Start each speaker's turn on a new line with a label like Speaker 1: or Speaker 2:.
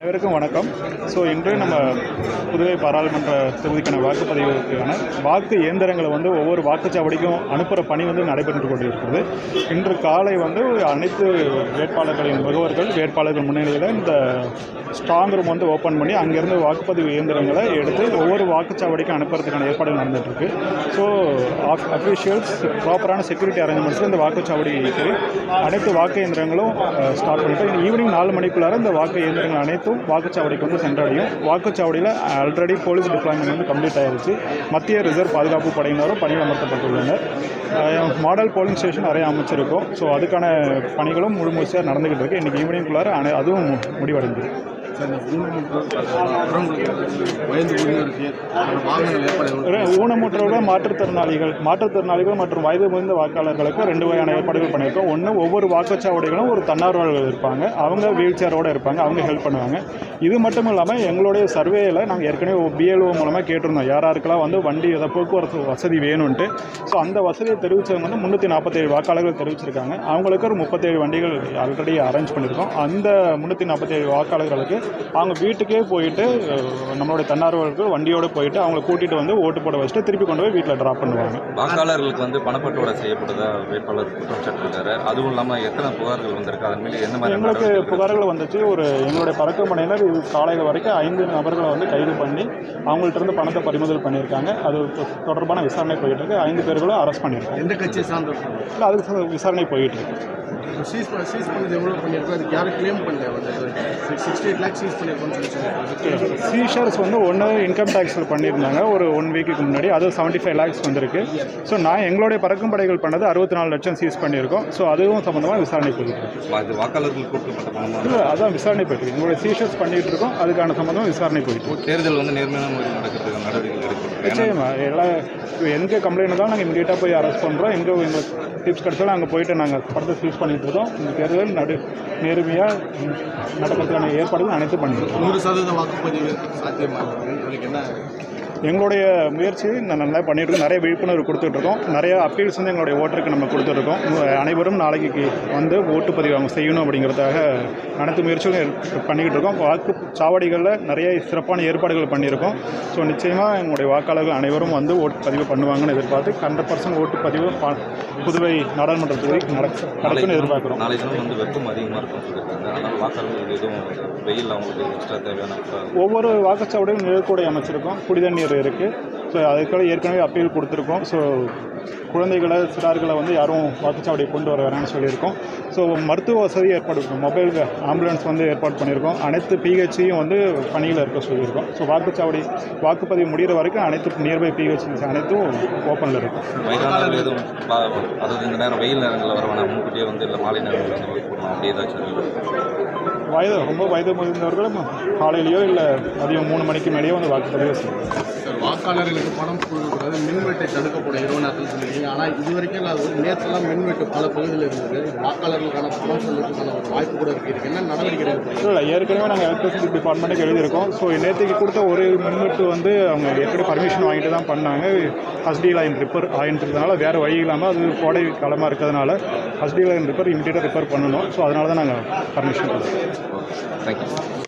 Speaker 1: அனைவருக்கும் வணக்கம். ஸோ இன்று நம்ம புதுவை பாராளுமன்ற தொகுதிக்கான வாக்குப்பதிவுக்கான வாக்கு இயந்திரங்களை வந்து ஒவ்வொரு வாக்குச்சாவடிக்கும் அனுப்புகிற பணி வந்து நடைபெற்று கொண்டிருக்கிறது. இன்று காலை வந்து அனைத்து வேட்பாளர்களின் முகவர்கள் வேட்பாளர்கள் முன்னிலையில் இந்த ஸ்ட்ராங் ரூம் வந்து ஓப்பன் பண்ணி அங்கேருந்து வாக்குப்பதிவு இயந்திரங்களை எடுத்து ஒவ்வொரு வாக்குச்சாவடிக்கும் அனுப்புறதுக்கான ஏற்பாடுகள் நடந்துகிட்ருக்கு ஸோ அஃபிஷியல்ஸ் ப்ராப்பரான செக்யூரிட்டி அரேஞ்ச்மெண்ட்ஸில் இந்த வாக்குச்சாவடிக்கு அனைத்து வாக்கு இயந்திரங்களும் ஸ்டார்ட் பண்ணிட்டு ஈவினிங் நாலு மணிக்குள்ளார இந்த வாக்கு இயந்திரங்கள் அனைத்தும் வாக்குச்சாவடிக்கு வந்து சென்றடையும். வாக்குச்சாவடியில் ஆல்ரெடி போலீஸ் டிப்ளாய்மெண்ட் வந்து கம்ப்ளீட் ஆயிருச்சு. மத்திய ரிசர்வ் பாதுகாப்பு படையினரும் பணியில் அமர்த்தப்பட்டுள்ளனர். மாடல் போலிங் ஸ்டேஷன் நிறைய அமைச்சிருக்கோம். ஸோ அதுக்கான பணிகளும் முழு முழுசாக நடந்துகிட்டு இருக்கு. இன்னைக்கு ஈவினிங்குள்ளார அனை அதுவும் முடிவடைந்தது. ஊனமுற்றவர்கள் மாற்றுத்திறனாளிகள் மாற்றுத்திறனாளிகள் மற்றும் வயது முதிர்ந்த வாக்காளர்களுக்கு ரெண்டு வகையான ஏற்பாடுகள் பண்ணியிருக்கோம். ஒன்று ஒவ்வொரு வாக்குச்சாவடிகளும் ஒரு தன்னார்வலர்கள் இருப்பாங்க. அவங்க வீல் சேரோடு இருப்பாங்க. அவங்க ஹெல்ப் பண்ணுவாங்க. இது மட்டும் இல்லாமல் எங்களுடைய சர்வேயில் நாங்கள் ஏற்கனவே பிஎல்ஓ மூலமாக கேட்டிருந்தோம். யார் யாருக்கெல்லாம் வந்து வண்டி எதை போக்குவரத்து வசதி வேணும்ன்ட்டு. ஸோ அந்த வசதியை தெரிவித்தவங்க வந்து முந்நூற்றி நாற்பத்தேழு வாக்காளர்கள் தெரிவிச்சிருக்காங்க. அவங்களுக்கு ஒரு முப்பத்தேழு வண்டிகள் ஆல்ரெடி அரேஞ்ச் பண்ணியிருக்கோம். அந்த முந்நூற்றி நாற்பத்தேழு வாக்காளர்களுக்கு அவங்க வீட்டுக்கே போயிட்டு நம்மளுடைய தன்னார்வலர்கள் வண்டியோடு போயிட்டு அவங்கள கூட்டிகிட்டு வந்து ஓட்டு போட வச்சுட்டு திருப்பி கொண்டு போய் வீட்டில் ட்ராப் பண்ணுவாங்க.
Speaker 2: வாக்காளர்களுக்கு வந்து பணப்பட்டுவாடா செய்யப்படுதா வேட்பாளர் குற்றம் சாட்டிருக்காரு அதுவும் இல்லாமல் எத்தனை புகார்கள் வந்திருக்கு? அதன் மீது எந்த மாதிரி
Speaker 1: எங்களுக்கு புகார்கள் வந்துச்சு. ஒரு எங்களுடைய பறக்கும் படையினர் இது காலையில் வரைக்கும் ஐந்து நபர்களை வந்து கைது பண்ணி அவங்கள்ட்ட இருந்து பணத்தை பறிமுதல் பண்ணியிருக்காங்க. அது தொடர்பான விசாரணை போயிட்டு இருக்கு. ஐந்து பேர்களும் அரெஸ்ட் பண்ணியிருக்காங்க.
Speaker 3: எந்த கட்சியை சார்ந்தவர்
Speaker 1: இல்லை அதுக்கு விசாரணை போயிட்டு இருக்கு.
Speaker 3: சீஸ் பண்ண சீஸ் பண்ணது எவ்வளோ பண்ணியிருக்கோம்? அதுக்கு யாரும் கிளைம் பண்ணல. வந்து சிக்ஸ்டி எயிட் லேக்ஸ் சீஸ் பண்ணியிருக்கோம்னு சொல்லி
Speaker 1: சீஷர்ஸ் வந்து ஒன்று இன்கம் டேக்ஸில் பண்ணியிருந்தாங்க. ஒரு ஒன் வீக்குக்கு முன்னாடி. அது செவன்ட்டி ஃபைவ் லேக்ஸ் வந்திருக்கு. ஸோ நான் எங்களுடைய பறக்கும் படைகள் பண்ணது அறுபத்தி நாலு லட்சம் சீஸ் பண்ணியிருக்கோம். ஸோ அதுவும் சம்மந்தமாக விசாரணை போயிட்டு இருக்கு
Speaker 2: வா- இது வாக்காளர்களுக்கு கொடுக்கப்பட்ட பணமா
Speaker 1: இல்லை அதான் விசாரணை போயிட்டு எங்களுடைய சீஷர்ஸ் பண்ணிட்டு இருக்கோம் அதுக்கான சம்மந்தமாக விசாரணை போயிட்டு
Speaker 2: தேர்தல் வந்து நேர்மையான முறையில் நடக்கிறதுக்கு நடவடிக்கை
Speaker 1: நிச்சயமா. எல்லா எங்கே கம்ப்ளைண்ட் தான் நாங்கள் இமீடியட்டாக போய் அரெஸ்ட் பண்ணுறோம் எங்கே எங்களுக்கு டிப்ஸ் கிடைச்சாலும் அங்கே போயிட்டு நாங்கள் படத்தை சீஸ் பண்ணிட்டு இருக்கோம் இந்த தேர்தல் நடு நேர்மையாக நடக்கிறதுக்கான ஏற்பாடுகள் அனைத்து பண்ணியிருக்கோம்
Speaker 3: நூறு சதவீத வாக்குப்பதிவு என்ன?
Speaker 1: எங்களுடைய முயற்சி நான் நல்லா பண்ணிட்டு இருக்கோம் நிறைய விழிப்புணர்வு கொடுத்துட்ருக்கோம். நிறைய அப்பீல்ஸ் வந்து எங்களுடைய ஓட்டருக்கு நம்ம கொடுத்துட்ருக்கோம். அனைவரும் நாளைக்கு வந்து ஓட்டுப்பதிவு அவங்க செய்யணும் அப்படிங்கிறதுக்காக அனைத்து முயற்சிகளும் பண்ணிக்கிட்டு இருக்கோம் வாக்கு சாவடிகளில் நிறைய சிறப்பான ஏற்பாடுகள் பண்ணியிருக்கோம். ஸோ நிச்சயமாக எங்களுடைய வாக்காளர்கள் அனைவரும் வந்து ஓட்டு பதிவு பண்ணுவாங்கன்னு எதிர்பார்த்து ஹண்ட்ரட் பர்சன்ட் ஓட்டுப்பதிவு புதுவை நாடாளுமன்ற தொகுதி நடக்கும் நடக்கும்னு எதிர்பார்க்குறோம்.
Speaker 2: நாளை தினம் வந்து வெப்பம் அதிகமாக இருக்கும் சொல்லியிருக்காங்க. வாக்காளர்களுக்கு எதுவும் வெயில் அவங்களுக்கு எக்ஸ்ட்ரா தேவையான
Speaker 1: ஒவ்வொரு வாக்குச்சாவடியும் நிழற்கூடை அமைச்சிருக்கோம். குடிதண்ணீர் இருக்குது ஸோ அதுக்காக ஏற்கனவே அப்பீல் கொடுத்துருக்கோம். ஸோ குழந்தைகளை சிறார்களை வந்து யாரும் வாக்குச்சாவடியை கொண்டு வர வேணாம்னு சொல்லியிருக்கோம். ஸோ மருத்துவ வசதி ஏற்பாடு இருக்கும் மொபைல் ஆம்புலன்ஸ் வந்து ஏற்பாடு பண்ணியிருக்கோம். அனைத்து பிஹெச்சியும் வந்து பணியில் இருக்க சொல்லியிருக்கோம். ஸோ வாக்குச்சாவடி வாக்குப்பதிவு முடிகிற வரைக்கும் அனைத்து நியர்பை பிஹெச் அனைத்தும் ஓப்பனில் இருக்கும்.
Speaker 2: வயதானவர்கள் எதுவும் அதாவது இந்த நேரம் வெயில் நேரங்களில் வர வேணாம் முன்கூட்டியே வந்து இல்லை மாலை நேரங்களில் வந்து வாக்கு ஏதாச்சும்
Speaker 1: வயது ரொம்ப வயது முதிர்ந்தவர்களும் காலையிலையோ இல்லை மதியம் மூணு மணிக்கு மேலேயோ வந்து வாக்குப்பதிவு செய்யணும்
Speaker 3: சார் வாக்காளர்களுக்கு பணம் கொடுக்கக்கூடாது மின்வெட்டை தடுக்கப்படும் இரவு நேரத்தில் சொல்லியிருக்கீங்க. ஆனால் இது வரைக்கும் இல்லாத நேற்றுலாம் மின்வெட்டு பல பகுதியில் இருந்தது. வாக்காளர்களுக்கான பணம் சொல்லுறதுக்கான ஒரு வாய்ப்பு கூட இருக்கு. இதுக்கு என்ன நடவடிக்கை
Speaker 1: இல்லை ஏற்கனவே நாங்கள் எலக்ட்ரிசிட்டி டிபார்ட்மெண்ட்டுக்கு எழுதியிருக்கோம். ஸோ நேற்றுக்கு கொடுத்த ஒரு மின்வெட்டு வந்து அவங்க ஏற்கனவே பர்மிஷன் வாங்கிட்டு தான் பண்ணாங்க. ஹஸ்டி லைன் ரிப்பேர் ஆகின்றதுனால வேறு வழி இல்லாமல் அது கோடை காலமாக இருக்கிறதுனால ஹஸ்டி லைன் ரிப்பேர் இமீடியட்டாக ரிப்பேர் பண்ணணும். ஸோ அதனால தான் நாங்கள் பர்மிஷன் கொடுத்தோம்.
Speaker 2: Thank you.